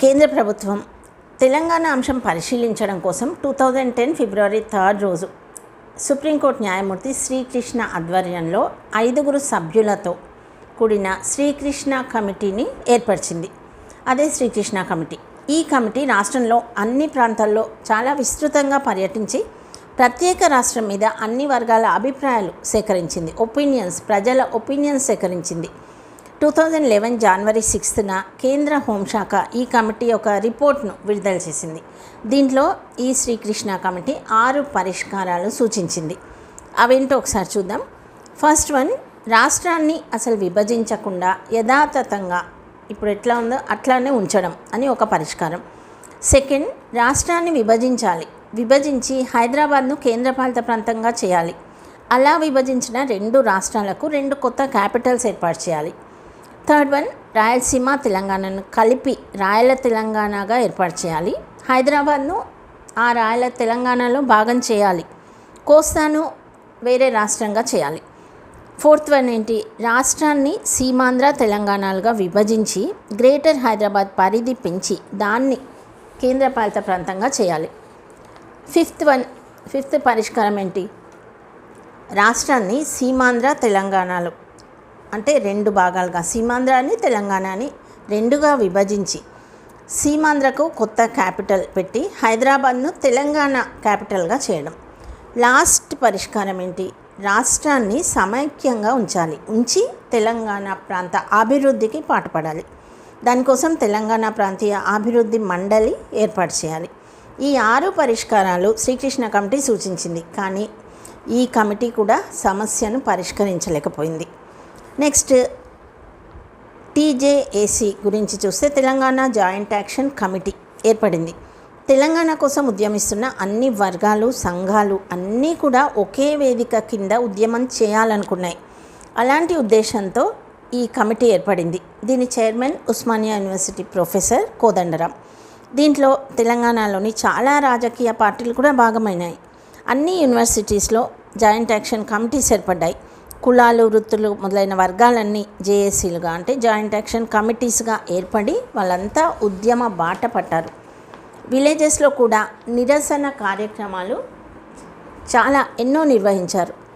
కేంద్ర ప్రభుత్వం తెలంగాణ అంశం పరిశీలించడం కోసం two thousand ten February third రోజు సుప్రీంకోర్టు న్యాయమూర్తి శ్రీకృష్ణ ఆధ్వర్యంలో ఐదుగురు సభ్యులతో కూడిన శ్రీకృష్ణ కమిటీని ఏర్పరిచింది. అదే శ్రీకృష్ణ కమిటీ. ఈ కమిటీ రాష్ట్రంలో అన్ని ప్రాంతాల్లో చాలా విస్తృతంగా పర్యటించి ప్రత్యేక రాష్ట్రం మీద అన్ని వర్గాల అభిప్రాయాలు సేకరించింది. ఒపీనియన్స్ ప్రజల ఒపీనియన్స్ సేకరించింది. టూ థౌజండ్ లెవెన్ జనవరి సిక్స్త్న కేంద్ర హోంశాఖ ఈ కమిటీ ఒక రిపోర్ట్ను విడుదల చేసింది. దీంట్లో ఈ శ్రీకృష్ణ కమిటీ ఆరు పరిష్కారాలు సూచించింది. అవేంటో ఒకసారి చూద్దాం. ఫస్ట్ వన్ రాష్ట్రాన్ని అసలు విభజించకుండా యథాతథంగా ఇప్పుడు ఎట్లా ఉందో అట్లానే ఉంచడం అని ఒక పరిష్కారం. సెకండ్ రాష్ట్రాన్ని విభజించాలి. విభజించి హైదరాబాద్ను కేంద్రపాలిత ప్రాంతంగా చేయాలి. అలా విభజించిన రెండు రాష్ట్రాలకు రెండు కొత్త క్యాపిటల్స్ ఏర్పాటు చేయాలి. థర్డ్ వన్ రాయలసీమ తెలంగాణను కలిపి రాయల తెలంగాణగా ఏర్పాటు చేయాలి. హైదరాబాద్ను ఆ రాయల తెలంగాణలో భాగం చేయాలి. కోస్తాను వేరే రాష్ట్రంగా చేయాలి. ఫోర్త్ వన్ ఏంటి? రాష్ట్రాన్ని సీమాంధ్ర తెలంగాణలుగా విభజించి గ్రేటర్ హైదరాబాద్ పరిధి పెంచి దాన్ని కేంద్రపాలిత ప్రాంతంగా చేయాలి. ఫిఫ్త్ వన్ ఫిఫ్త్ పరిష్కారం ఏంటి? రాష్ట్రాన్ని సీమాంధ్ర తెలంగాణలో అంటే రెండు భాగాలుగా సీమాంధ్రాని తెలంగాణని రెండుగా విభజించి సీమాంధ్రకు కొత్త క్యాపిటల్ పెట్టి హైదరాబాద్ను తెలంగాణ క్యాపిటల్గా చేయడం. లాస్ట్ పరిష్కారం ఏంటి? రాష్ట్రాన్ని సమైక్యంగా ఉంచాలి. ఉంచి తెలంగాణ ప్రాంత అభివృద్ధికి పాటుపడాలి. దానికోసం తెలంగాణ ప్రాంతీయ అభివృద్ధి మండలి ఏర్పాటు చేయాలి. ఈ ఆరు పరిష్కారాలు శ్రీకృష్ణ కమిటీ సూచించింది. కానీ ఈ కమిటీ కూడా సమస్యను పరిష్కరించలేకపోయింది. నెక్స్ట్ టీజేఏసీ గురించి చూస్తే తెలంగాణ జాయింట్ యాక్షన్ కమిటీ ఏర్పడింది. తెలంగాణ కోసం ఉద్యమిస్తున్న అన్ని వర్గాలు సంఘాలు అన్నీ కూడా ఒకే వేదిక కింద ఉద్యమం చేయాలనుకున్నాయి. అలాంటి ఉద్దేశంతో ఈ కమిటీ ఏర్పడింది. దీని chairman Osmania university professor Kodandaram. దీంట్లో తెలంగాణలోని చాలా రాజకీయ పార్టీలు కూడా భాగమైనాయి. అన్ని యూనివర్సిటీస్లో జాయింట్ యాక్షన్ కమిటీస్ ఏర్పడ్డాయి. కులాలు వృత్తులు మొదలైన వర్గాలన్నీ జేఏసీలుగా అంటే జాయింట్ యాక్షన్ కమిటీస్గా ఏర్పడి వాళ్ళంతా ఉద్యమ బాట పట్టారు. విలేజెస్లో కూడా నిరసన కార్యక్రమాలు చాలా ఎన్నో నిర్వహించారు.